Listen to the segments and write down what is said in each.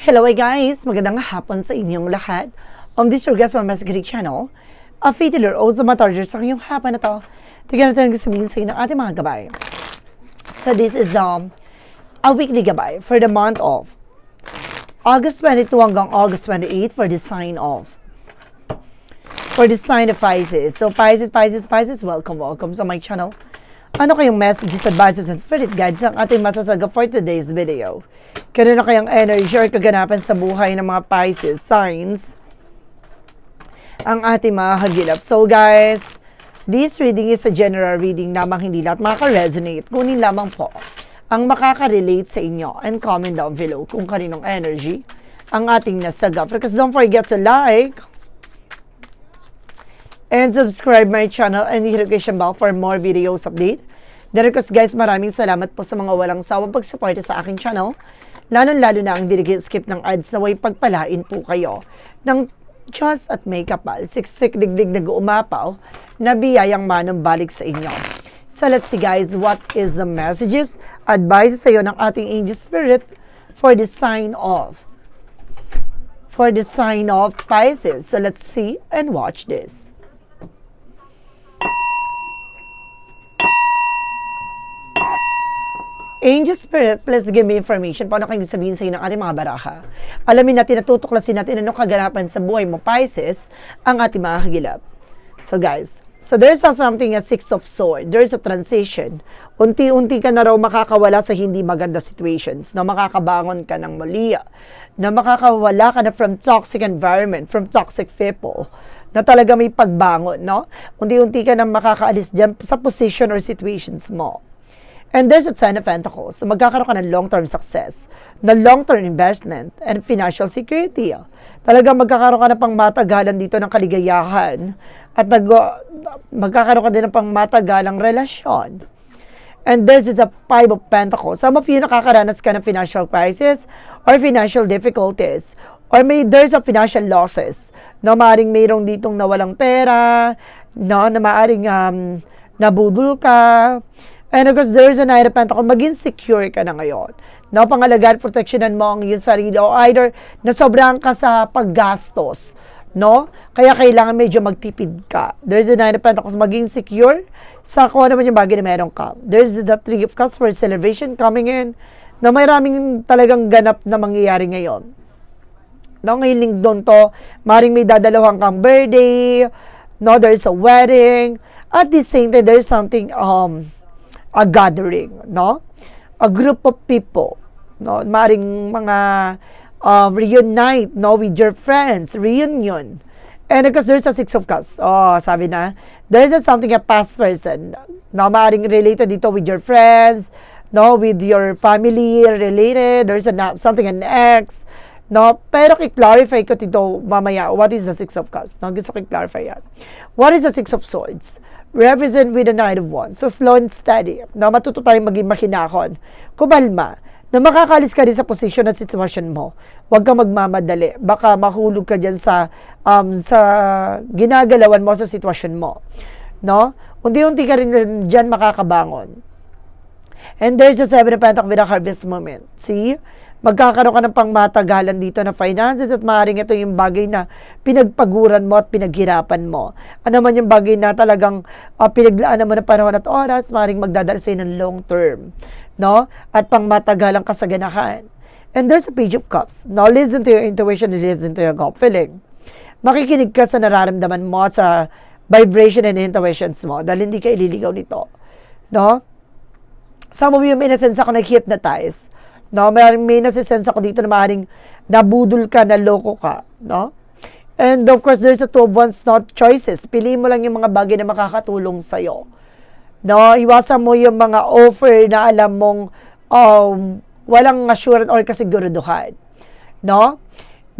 Hello guys! Magandang hapon sa inyong lahat. On this your guest my Masagiri channel, a fitiller o sa matarger sa kanyang hapon na to. Tignan natin ang sabihin sa inyo ng ating mga gabay. So this is um, a weekly gabay for the month of August 22 hanggang August 28 for the sign of for the sign of Pisces. So Pisces, Pisces, Pisces, welcome, welcome sa my channel. Ano kayong messages, advices, and spirit guides ang ating masasaga for today's video? Kanina kayang energy or kaganapan sa buhay ng mga Pisces signs ang ating mga hagilap. So guys, this reading is a general reading lamang hindi lahat makaka-resonate. Kunin lamang po ang makaka-relate sa inyo and comment down below kung kaninong energy ang ating nasaga. Because don't forget to like, and subscribe my channel and hit notification bell for more videos update. Request guys, maraming salamat po sa mga walang sawang pagsuporta sa aking channel. Lalo-lalo na ang skip ng ads na way pagpalain po kayo ng Diyos at may kapal, siksik digdig nag-uumapaw na biyayang manong balik sa inyo. So let's see guys, what is the messages, advice sa iyo ng ating angel spirit for the sign of for the sign of Pisces. So let's see and watch this. Angel Spirit, please give me information. Paano kayo sabihin sa inyo ng ating mga baraha? Alamin natin, natutuklasin natin anong kaganapan sa buhay mo, Pisces, ang ating mga kagilap. So guys, so there's something, a six of sword. There's a transition. Unti-unti ka na raw makakawala sa hindi maganda situations, na makakabangon ka ng muli, na makakawala ka na from toxic environment, from toxic people, na talaga may pagbangon, no? Unti-unti ka na makakaalis dyan sa position or situations mo. And there's a Ten of Pentacles. So magkakaroon ka ng long-term success, na long-term investment, and financial security. Talagang magkakaroon ka na pang matagalan dito ng kaligayahan at nag magkakaroon ka din ng pang matagalang relasyon. And this is the Five of Pentacles. Some of you nakakaranas ka ng financial crisis or financial difficulties or may there's a financial losses. No, maaring mayroong ditong nawalang pera, no, na maaring um, nabudol ka, And of course, there's an Knight of Pentacles, maging secure ka na ngayon. No, pangalagaan, protectionan mo ang iyong sarili o either na sobrang ka sa paggastos. No? Kaya kailangan medyo magtipid ka. There's a Nine of Pentacles, maging secure sa kung ano man yung bagay na meron ka. There's the Three of Cups for celebration coming in na may raming talagang ganap na mangyayari ngayon. No, ngayon doon to, maring may dadalawang kang birthday, no, there's a wedding, at the same time, there's something, um, a gathering, no? A group of people, no? Maring mga uh, reunite, no? With your friends, reunion. And because there's a Six of Cups, oh, sabi na, there's a something a past person, no? Maring related dito with your friends, no? With your family related, there's a, something an ex, No? Pero i-clarify ko dito mamaya, what is the Six of Cups? No? Gusto ko i-clarify yan. What is the Six of Swords? Represent with the Knight of Wands. So, slow and steady. Na matuto tayong maging makinakon. Kumalma. Na makakalis ka din sa posisyon at sitwasyon mo. Huwag kang magmamadali. Baka mahulog ka dyan sa, um, sa ginagalawan mo sa sitwasyon mo. No? Unti-unti ka rin dyan makakabangon. And there's a seven of pentacles with a harvest moment. See? Magkakaroon ka ng pangmatagalan dito na finances at maaaring ito yung bagay na pinagpaguran mo at pinaghirapan mo. Ano man yung bagay na talagang uh, pinaglaanan mo ng panahon at oras, maaaring magdadala sa'yo ng long term. No? At pangmatagalang kasaganahan. And there's a page of cups. Now, listen to your intuition and listen to your gut feeling. Makikinig ka sa nararamdaman mo, sa vibration and intuitions mo dahil hindi ka ililigaw nito. No? Some of you may nasense ako nag-hypnotize No, may, may nasisense ako dito na maaaring nabudol ka, naloko ka, no? And of course, there's a two of ones, not choices. Piliin mo lang yung mga bagay na makakatulong sa'yo. No, iwasan mo yung mga offer na alam mong um, walang assurance or kasiguraduhan. No?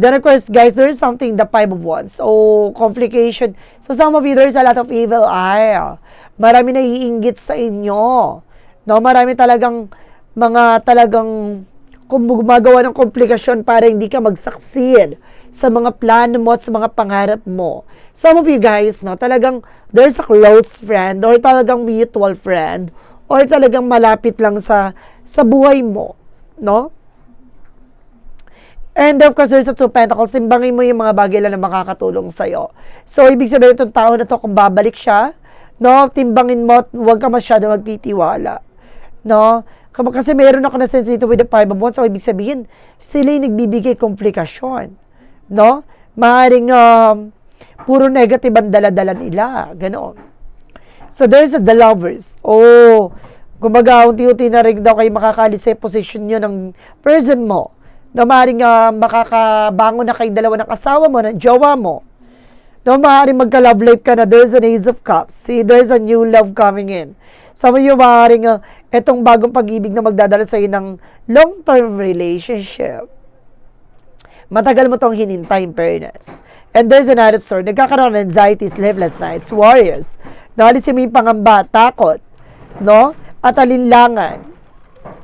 Then of course, guys, there's something, the five of wands. So, complication. So, some of you, there's a lot of evil eye. Marami na iinggit sa inyo. No, marami talagang mga talagang gumagawa ng komplikasyon para hindi ka mag-succeed sa mga plano mo at sa mga pangarap mo. Some of you guys, no, talagang there's a close friend or talagang mutual friend or talagang malapit lang sa sa buhay mo, no? And of course, there's a two pentacles. Timbangin mo yung mga bagay lang na makakatulong sa'yo. So, ibig sabihin itong tao na to, kung babalik siya, no, timbangin mo, huwag ka masyado magtitiwala. No? Kasi meron ako na sense dito with the five of wands. So, ibig sabihin, sila yung nagbibigay komplikasyon. No? Maaring um, puro negative ang dala-dala nila. Ganon. So, there's the lovers. Oh, kumbaga, unti-unti na rin daw kayo makakalis sa position nyo ng person mo. No, maaaring uh, makakabangon na kayong dalawa ng asawa mo, ng jowa mo. No, maaaring magka-love life ka na. There's an ace of cups. See, there's a new love coming in. Some of you maaaring uh, etong bagong pag-ibig na magdadala sa ng long-term relationship. Matagal mo tong hinintay in fairness. And there's another story. Nagkakaroon ng anxiety, sleepless nights, warriors. Naalisin mo yung pangamba, takot, no? At alinlangan.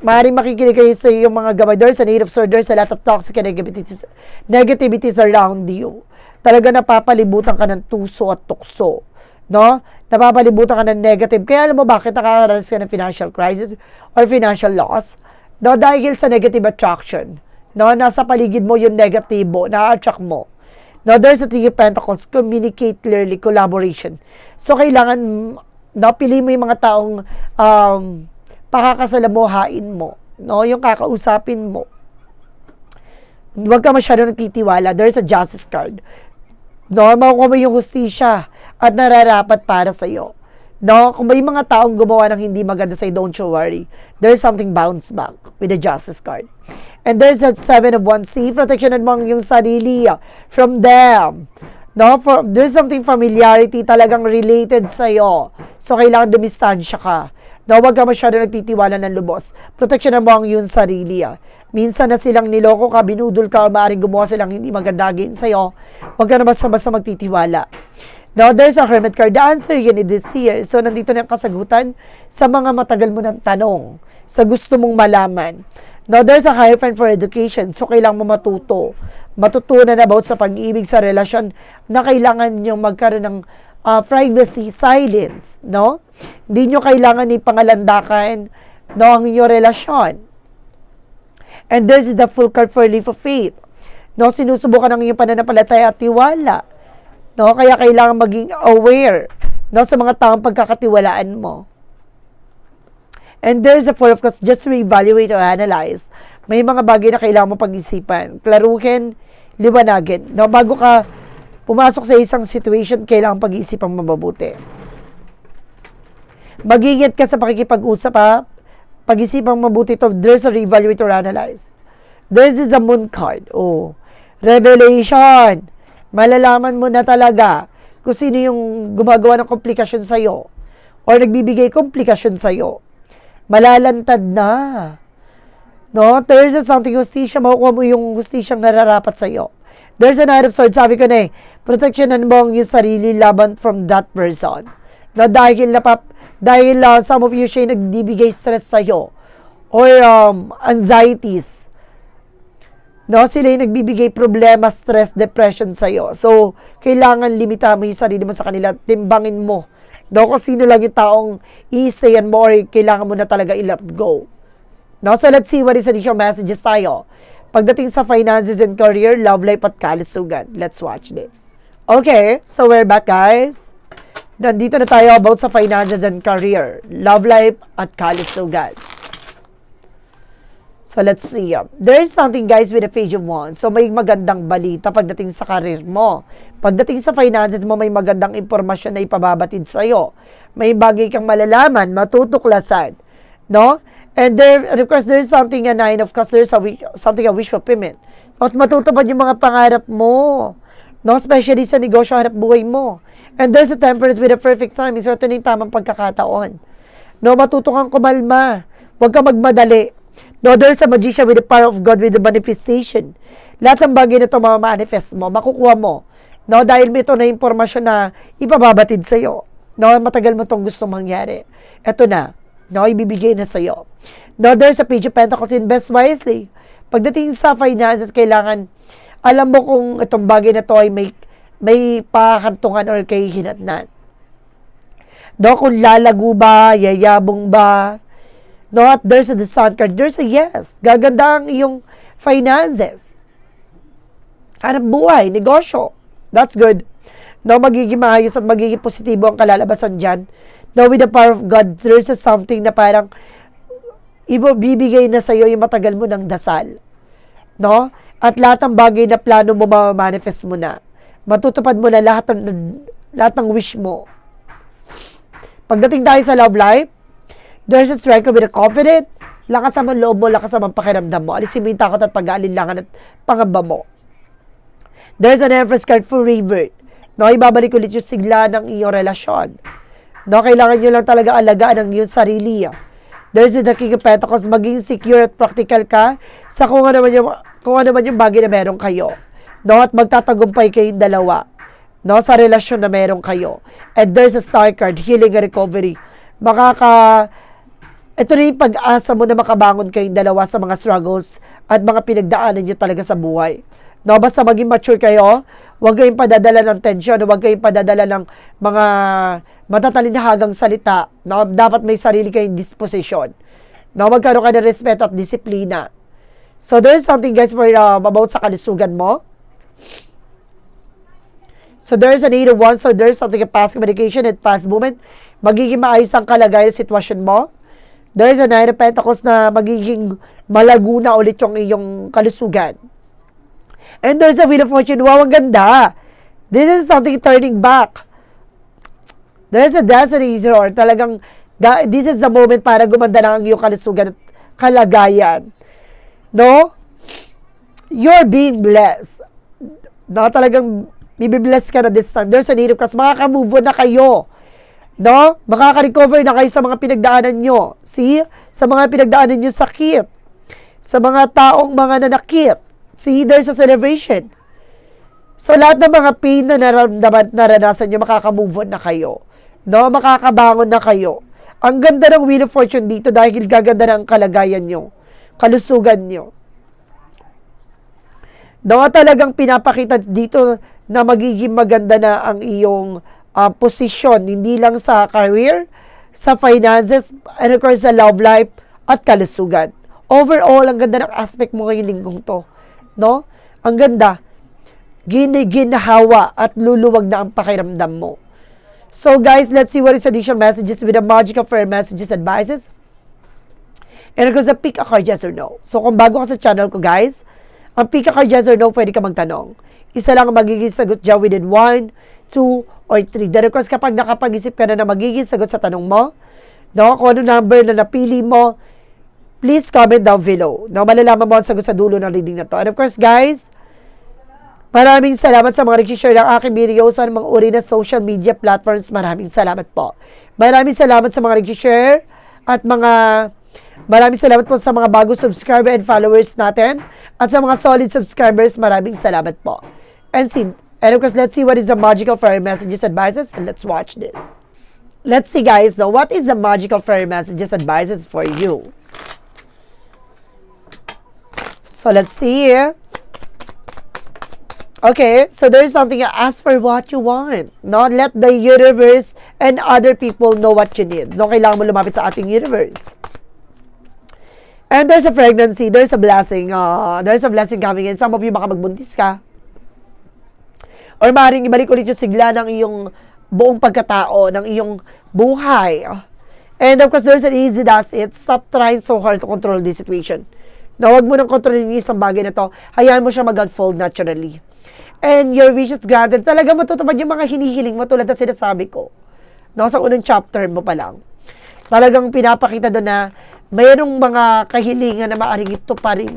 Maaaring makikinig kayo sa yung mga gabay. There's a native sword. There's a lot of toxic negativities, negativities around you. Talaga napapalibutan ka ng tuso at tukso. No? Napapalibutan ka ng negative. Kaya alam mo bakit nakakaranas ka ng financial crisis or financial loss? No? Dahil sa negative attraction. No? Nasa paligid mo yung negatibo, na-attract mo. No, there's a three of pentacles, communicate clearly, collaboration. So, kailangan, no, pili mo yung mga taong um, pakakasalamuhain mo. No, yung kakausapin mo. Huwag ka masyado nagtitiwala. There's a justice card. No, makukuha mo yung hustisya at nararapat para sa iyo. No, kung may mga taong gumawa ng hindi maganda sa'yo, don't you worry. There's something bounce back with the justice card. And there's that seven of wands. See, protectionan mo ang yung sarili from them. No, for, there's something familiarity talagang related sa'yo. So, kailangan dumistansya ka. No, huwag ka masyado nagtitiwala ng lubos. Protectionan mo ang yung sarili. Ah. Minsan na silang niloko ka, binudol ka, maaaring gumawa silang hindi magandagin sa'yo. Huwag ka na basta-basta magtitiwala. Now, there's a hermit card. The answer yun is here. So, nandito na yung kasagutan sa mga matagal mo ng tanong, sa gusto mong malaman. Now, there's a hierophant for education. So, kailangan mo matuto. Matutunan about sa pag-ibig sa relasyon na kailangan nyo magkaroon ng uh, privacy, silence, no? Hindi nyo kailangan ipangalandakan no, ang inyong relasyon. And this is the full card for leap of faith. No, sinusubukan ng iyong pananampalataya at tiwala. No, kaya kailangan maging aware no, sa mga taong pagkakatiwalaan mo. And there's a four of cups, just to evaluate or analyze. May mga bagay na kailangan mo pag-isipan. Klaruhin, liwanagin. No, bago ka pumasok sa isang situation, kailangan pag-iisipang mababuti. Magigit ka sa pakikipag-usap ha. Pag-isipang mabuti ito, there's a reevaluate or analyze. This is the moon card. Oh. Revelation. Malalaman mo na talaga kung sino yung gumagawa ng komplikasyon sa'yo or nagbibigay komplikasyon sa'yo. Malalantad na. No? There's a something justisya, makukuha mo yung justisyang nararapat sa'yo. There's a knight of swords, sabi ko na eh, protectionan mo ang yung sarili laban from that person. Na dahil napap, dahil uh, some of you siya nagbibigay stress sa'yo or um, anxieties. No, sila yung nagbibigay problema, stress, depression sa'yo. So, kailangan limitahan mo yung sarili mo sa kanila, timbangin mo. No, kung sino lang yung taong i-stayan mo or kailangan mo na talaga i-let go. No, so let's see what is additional messages tayo. Pagdating sa finances and career, love life at kalusugan. Let's watch this. Okay, so we're back guys. Nandito na tayo about sa finances and career, love life at kalusugan. So let's see. There's something guys with a page of wands. So may magandang balita pagdating sa career mo. Pagdating sa finances mo, may magandang impormasyon na ipababatid sa iyo. May bagay kang malalaman, matutuklasan. No? And there, and of course, there's something a nine of cups, there's a wish, something a wish fulfillment. At matutupad yung mga pangarap mo. No? Especially sa negosyo, hanap buhay mo. And there's a temperance with a perfect time. Is ito yung tamang pagkakataon. No? Matuto kang kumalma. Huwag kang magmadali. No, there's a magician with the power of God with the manifestation. Lahat ng bagay na ito manifest mo, makukuha mo. No, dahil may ito na impormasyon na ipababatid sa iyo. No, matagal mo itong gusto mangyari. Ito na. No, ibibigay na sa iyo. No, there's a page of pentacles, invest wisely. Pagdating sa finances, kailangan alam mo kung itong bagay na to ay may may pakantungan or kay hinatnan. No, kung lalago ba, yayabong ba, No, at there's a sun card. There's a yes. Gaganda ang iyong finances. hanap buhay, negosyo. That's good. No, magiging maayos at magiging positibo ang kalalabasan dyan. No, with the power of God, there's a something na parang ibo bibigay na sa'yo yung matagal mo ng dasal. No? At lahat ng bagay na plano mo, manifest mo na. Matutupad mo na lahat ng, lahat ng wish mo. Pagdating tayo sa love life, there's a strength with a confident, lakas naman loob mo, lakas naman pakiramdam mo. Alisin mo yung takot at pag-aalinlangan at pangamba mo. There's an Empress card for revert. No, ibabalik ulit yung sigla ng iyong relasyon. No, kailangan nyo lang talaga alagaan ang iyong sarili. There's the King of Pentacles, maging secure at practical ka sa kung ano man yung, kung ano man yung bagay na meron kayo. No, at magtatagumpay kayong dalawa. No, sa relasyon na meron kayo. And there's a star card, healing and recovery. Makaka, ito na yung pag-asa mo na makabangon kayong dalawa sa mga struggles at mga pinagdaanan nyo talaga sa buhay. No, basta maging mature kayo, huwag kayong padadala ng tension, huwag kayong padadala ng mga matatalinhagang salita. No, dapat may sarili kayong disposition. No, magkaroon ka ng respeto at disiplina. So, there's something guys for uh, about sa kalusugan mo. So, there's an 8 of 1. So, there's something a fast communication and fast movement. Magiging maayos ang kalagayan sitwasyon mo. There's a 9 of Pentacles na magiging malago na ulit yung iyong kalusugan. And there's a Wheel of Fortune. Wow, ang ganda. This is something turning back. There's a destiny or talagang ga- this is the moment para gumanda na ang iyong kalusugan at kalagayan. No? You're being blessed. No, talagang bibibless ka na this time. There's a need of kasi makaka-move on na kayo. No? Makaka-recover na kayo sa mga pinagdaanan nyo. See? Sa mga pinagdaanan nyo sakit. Sa mga taong mga nanakit. See? There's a celebration. So, lahat ng mga pain na naramdaman, naranasan nyo, makaka-move on na kayo. No? Makakabangon na kayo. Ang ganda ng Wheel of Fortune dito dahil gaganda na ang kalagayan nyo. Kalusugan nyo. No, talagang pinapakita dito na magiging maganda na ang iyong uh, posisyon, hindi lang sa career, sa finances, and of course sa love life at kalusugan. Overall, ang ganda ng aspect mo ngayong linggong to. No? Ang ganda. Giniginahawa at luluwag na ang pakiramdam mo. So guys, let's see what is additional messages with the magical fair messages advices. And of course, a pick a card yes or no. So kung bago ka sa channel ko guys, ang pick a card yes or no, pwede ka magtanong. Isa lang ang magiging sagot dyan within 1, 2, or 3. Then of course, kapag nakapag-isip ka na na magiging sagot sa tanong mo, no, kung ano number na napili mo, please comment down below. No, malalaman mo ang sagot sa dulo ng reading na to. And of course, guys, maraming salamat sa mga nag-share ng aking video sa mga uri na social media platforms. Maraming salamat po. Maraming salamat sa mga nag-share at mga Maraming salamat po sa mga bago subscriber and followers natin. At sa mga solid subscribers, maraming salamat po. And, see, and of course, let's see what is the magical fairy messages advices. Let's watch this. Let's see guys, now what is the magical fairy messages advices for you? So let's see. Okay, so there's something ask for what you want. Not let the universe and other people know what you need. No, kailangan mo lumapit sa ating universe. And there's a pregnancy, there's a blessing, uh, there's a blessing coming in. Some of you baka magbuntis ka. Or maaaring ibalik ulit yung sigla ng iyong buong pagkatao, ng iyong buhay. And of course, there's an easy does it. Stop trying so hard to control this situation. Na huwag mo nang kontrolin yung isang bagay na to. Hayaan mo siya mag-unfold naturally. And your wishes granted. Talaga matutupad yung mga hinihiling mo tulad na sinasabi ko. No, sa unang chapter mo pa lang. Talagang pinapakita doon na mayroong mga kahilingan na maaaring ito pa rin.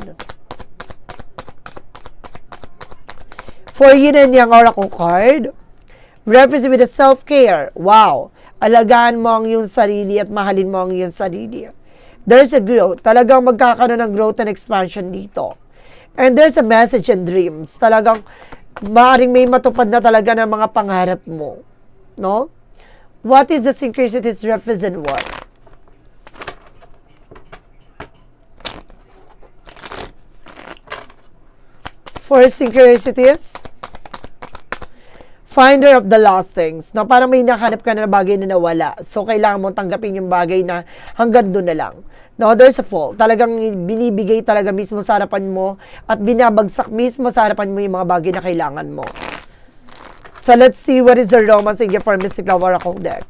For yin and yang oracle card, reference with the self-care. Wow! Alagaan mo ang iyong sarili at mahalin mo ang iyong sarili. There's a growth. Talagang magkakaroon ng growth and expansion dito. And there's a message and dreams. Talagang maaaring may matupad na talaga ng mga pangarap mo. No? What is the synchronicities represent what? for synchronicities. Finder of the lost things. No, parang may nahanap ka na bagay na nawala. So, kailangan mo tanggapin yung bagay na hanggang doon na lang. No, there's a fall. Talagang binibigay talaga mismo sa harapan mo at binabagsak mismo sa harapan mo yung mga bagay na kailangan mo. So, let's see what is the romance in your for Mystic Love Oracle deck.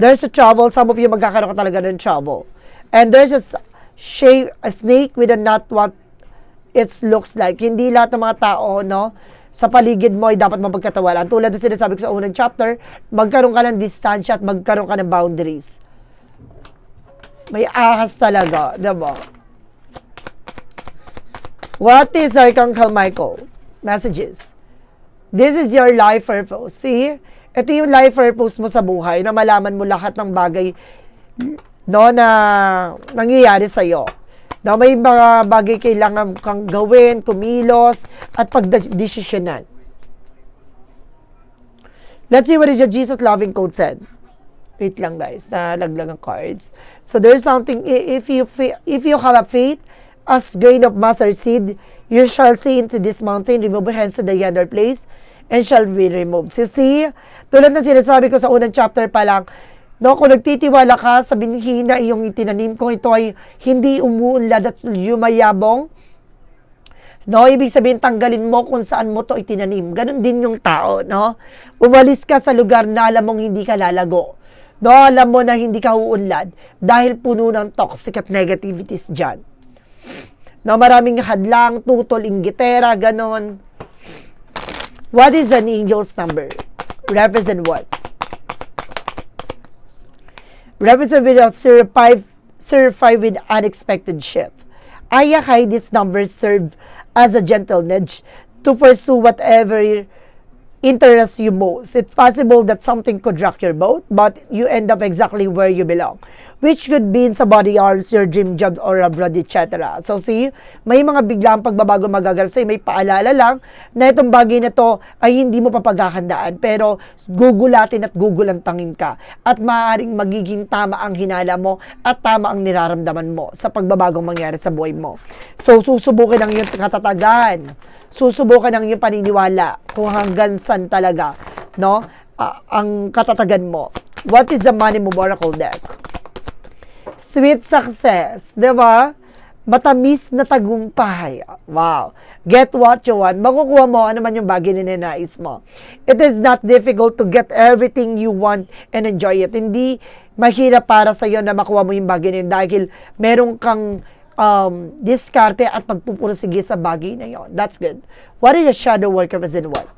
There's a trouble. Some of you magkakaroon ka talaga ng trouble. And there's a shape, a snake with a not what it looks like. Hindi lahat ng mga tao, no, sa paligid mo ay dapat mapagkatawalan. Tulad ng sinasabi ko sa unang chapter, magkaroon ka ng distansya at magkaroon ka ng boundaries. May ahas talaga, diba? What is Archangel Michael? Messages. This is your life purpose. See? Ito yung life purpose mo sa buhay na malaman mo lahat ng bagay no na nangyayari sa iyo. Na may mga bagay kailangan kang gawin, kumilos at pagdesisyonan. Let's see what is your Jesus loving code said. Wait lang guys, nalaglag ang cards. So there's something if you if you have a faith as grain of mustard seed, you shall say into this mountain, remove hands to the yonder place, and shall be removed. So see, tulad ng sinasabi ko sa unang chapter pa lang, no, kung nagtitiwala ka sa binhi na iyong itinanim, kung ito ay hindi umuunlad at yumayabong, No, ibig sabihin tanggalin mo kung saan mo to itinanim. Ganon din yung tao, no? Umalis ka sa lugar na alam mong hindi ka lalago. No, alam mo na hindi ka uunlad dahil puno ng toxic at negativities dyan. No, maraming hadlang, tutol, inggitera, ganon. What is an angel's number? Represent what? Represent with a survive, survive with unexpected shift. Ayakay, this number serve as a gentle nudge to pursue whatever interests you most. It's possible that something could rock your boat, but you end up exactly where you belong. Which could be sa body arms, your dream job, or abroad, etc. So see, may mga biglang pagbabago magaganap sa'yo. May paalala lang na itong bagay na to ay hindi mo papaghahandaan. Pero gugulatin at gugulantangin ka. At maaaring magiging tama ang hinala mo at tama ang niraramdaman mo sa pagbabagong mangyari sa buhay mo. So susubukin ang iyong katatagan. Susubukan ang iyong paniniwala kung hanggang saan talaga no ah, ang katatagan mo. What is the money mo oracle deck? Sweet success, 'di ba? Matamis na tagumpay. Wow. Get what you want. Makukuha mo ano man yung bagay na ninais mo. It is not difficult to get everything you want and enjoy it. Hindi mahirap para sa iyo na makuha mo yung bagay na yun dahil meron kang um, diskarte at pagpupursige sa bagay na yon. That's good. What is a shadow work represent what?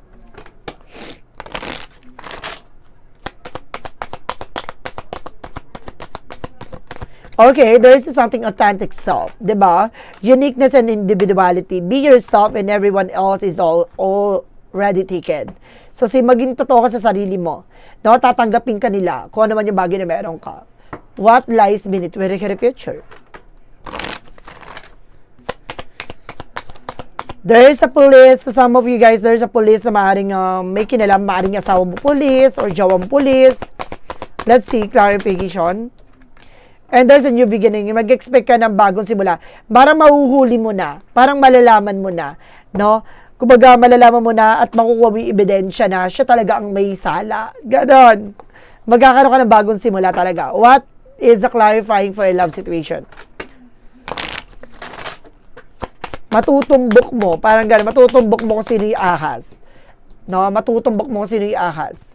Okay, there is something authentic self, 'di ba? Uniqueness and individuality. Be yourself and everyone else is all already taken. So, si maging totoo ka sa sarili mo. No, tatanggapin ka nila kung ano man yung bagay na meron ka. What lies beneath your future? There is a police, for some of you guys, there's a police na maaaring um, may kinalam, maaaring asawa mo police or jowa mo police. Let's see, clarification. And there's a new beginning. Mag-expect ka ng bagong simula. Parang mahuhuli mo na. Parang malalaman mo na. No? Kumbaga, malalaman mo na at makukuha mo yung ebidensya na siya talaga ang may sala. Ganon. Magkakaroon ka ng bagong simula talaga. What is the clarifying for a love situation? Matutumbok mo. Parang gano'n. Matutumbok mo kung sino yung ahas. No? Matutumbok mo kung sino yung ahas.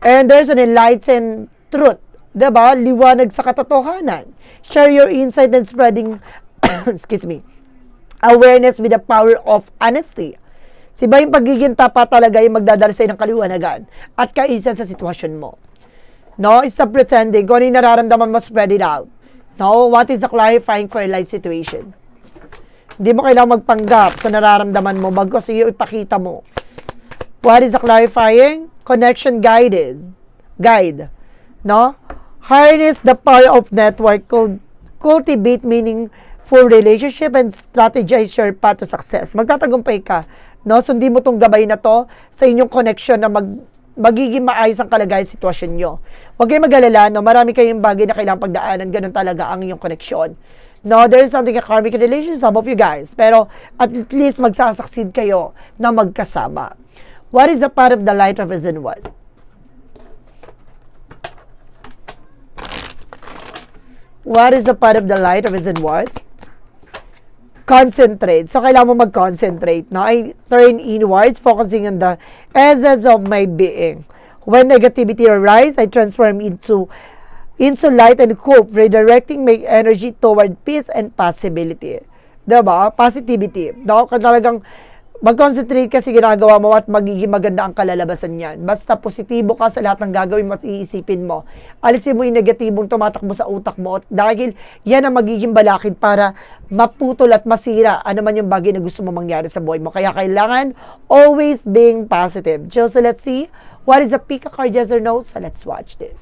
And there's an enlightened truth. Diba? Liwanag sa katotohanan. Share your insight and spreading, excuse me, awareness with the power of honesty. Si ba yung pagiging tapa talaga yung magdadala sa'yo ng kaliwanagan at kaisa sa sitwasyon mo. No? Stop pretending. Kung ano yung nararamdaman mo, spread it out. No? What is the clarifying for a life situation? Hindi mo kailangang magpanggap sa nararamdaman mo bago sa iyo ipakita mo. What is the clarifying? Connection guided. Guide. No? Harness the power of network. Cul- Cultivate meaningful relationship and strategize your path to success. Magtatagumpay ka. No? Sundin mo tong gabay na to sa inyong connection na mag magiging maayos ang kalagayan sitwasyon nyo. Huwag kayong mag-alala, no? marami kayong bagay na kailangang pagdaanan, ganun talaga ang inyong koneksyon. No, there is something a karmic relation, some of you guys. Pero at least magsasucceed kayo na magkasama. What is the part of the light represent what? What is the part of the light represent what? Concentrate. So, kailangan mo mag-concentrate. No? I turn inwards, focusing on the essence of my being. When negativity arises, I transform into into light and hope, redirecting my energy toward peace and possibility. Diba? Positivity. No? Kung talagang mag-concentrate kasi ginagawa mo at magiging maganda ang kalalabasan niyan. Basta positibo ka sa lahat ng gagawin mo at iisipin mo. Alisin mo yung negatibong tumatakbo sa utak mo dahil yan ang magiging balakid para maputol at masira ano man yung bagay na gusto mo mangyari sa buhay mo. Kaya kailangan always being positive. So, so let's see what is a pick a card yes or no. So let's watch this.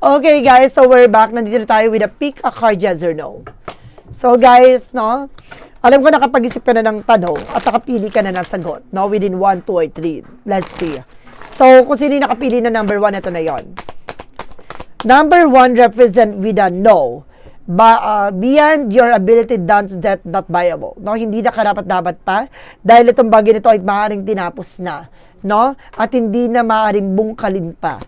Okay guys, so we're back. Nandito na tayo with a pick a card yes or no. So guys, no, alam ko nakapag-isip ka na ng tanong at nakapili ka na ng sagot, no, within 1, 2, or 3. Let's see. So, kung sino nakapili na number 1, ito na yon. Number 1 represent with a no. Ba, uh, beyond your ability down to that not viable. No, hindi na karapat dapat pa dahil itong bagay nito ay maaaring tinapos na, no? At hindi na maaaring bungkalin pa.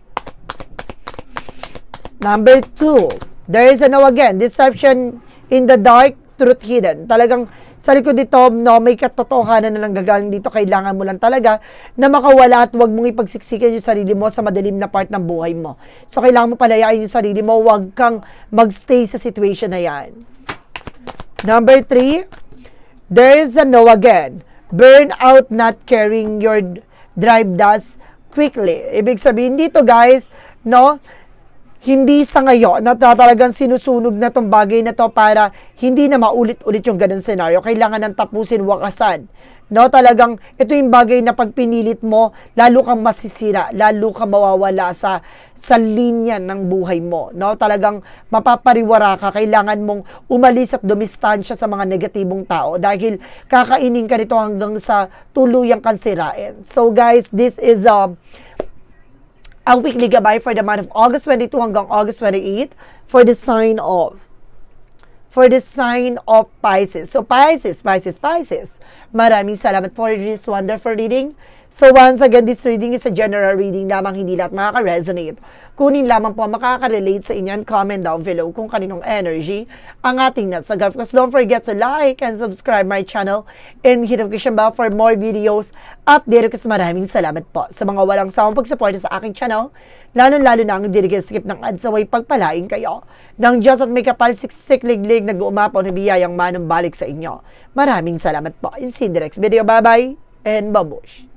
Number two, there is a no again, deception in the dark, truth hidden. Talagang sa likod dito, no, may katotohanan na nanggagaling dito. Kailangan mo lang talaga na makawala at huwag mong ipagsiksikan yung sarili mo sa madilim na part ng buhay mo. So, kailangan mo palayain yung sarili mo. Huwag kang magstay sa situation na yan. Number three, there is a no again. Burn out not carrying your drive dust quickly. Ibig sabihin dito, guys, no, hindi sa ngayon na talagang sinusunog na tong bagay na to para hindi na maulit-ulit yung ganun scenario. Kailangan ng tapusin, wakasan. No, talagang ito yung bagay na pag pinilit mo, lalo kang masisira, lalo kang mawawala sa sa linya ng buhay mo. No, talagang mapapariwara ka, kailangan mong umalis at dumistansya sa mga negatibong tao dahil kakainin ka nito hanggang sa tuluyang kang sirain. So guys, this is um ang weekly gabay for the month of August 22 hanggang August 28 for the sign of for the sign of Pisces. So Pisces, Pisces, Pisces. Maraming salamat for this wonderful reading. So once again, this reading is a general reading lamang, hindi lahat makaka-resonate. Kunin lamang po ang makaka-relate sa inyo and comment down below kung kaninong energy ang ating nasa Gulf. Because don't forget to like and subscribe my channel and hit notification bell for more videos. Update kasi maraming salamat po sa mga walang sawang pagsuporta sa aking channel. Lalo-lalo na ang hindi skip ng ads away pagpalain kayo. Nang Diyos at may kapal siksik liglig nag-uumapaw na biyayang manong balik sa inyo. Maraming salamat po. In see the video. Bye-bye and babush.